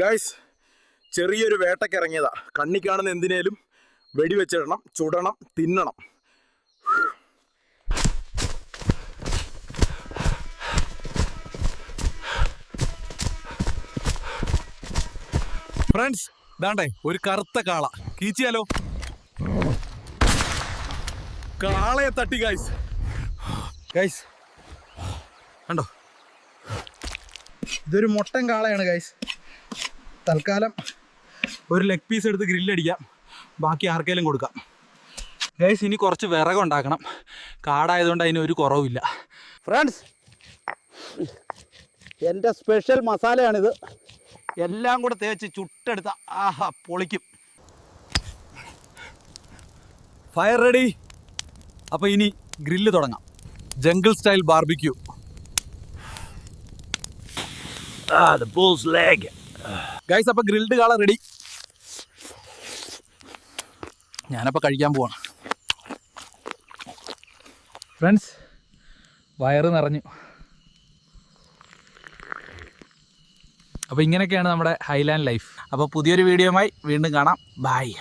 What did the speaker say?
Guys ചെറിയൊരു വേട്ടയ്ക്ക് ഇറങ്ങിയതാ കണ്ണി കാണുന്ന എന്തിനേലും വെടിവെച്ചിടണം ചുടണം തിന്നണം. ഫ്രണ്ട്സ് ദാണ്ടേ ഒരു കറുത്ത കാള. കീച്ചിയാലോ? കാളയെ തട്ടി ഗൈസ് ഗൈസ് കണ്ടോ? ഇതൊരു മുട്ടൻ കാളയാണ് ഗൈസ് തൽക്കാലം ഒരു ലെഗ് പീസ് എടുത്ത് ഗ്രില്ലടിക്കാം ബാക്കി ആർക്കെങ്കിലും കൊടുക്കാം. ഗൈസ് ഇനി കുറച്ച് വിറകുണ്ടാക്കണം കാടായതുകൊണ്ട് അതിന് ഒരു കുറവുമില്ല. ഫ്രണ്ട്സ് എന്റെ സ്പെഷ്യൽ മസാലയാണിത്. എല്ലാം കൂടെ തേച്ച് ചുട്ടെടുത്ത ആഹാ പൊളിക്കും. ഫയർ റെഡി അപ്പോൾ ഇനി ഗ്രില്ല് തുടങ്ങാം. ജംഗിൾ സ്റ്റൈൽ ബാർബിക്യൂ ഗൈസ് അപ്പൊ ഗ്രിൽഡ് കാള റെഡി ഞാനപ്പോ കഴിക്കാൻ പോവാണ്. ഫ്രണ്ട്സ് വയറ് നിറഞ്ഞു. അപ്പോൾ ഇങ്ങനെയൊക്കെയാണ് നമ്മുടെ ഹൈലാൻഡ് ലൈഫ് അപ്പോൾ പുതിയൊരു വീഡിയോയുമായി വീണ്ടും കാണാം. ബായ്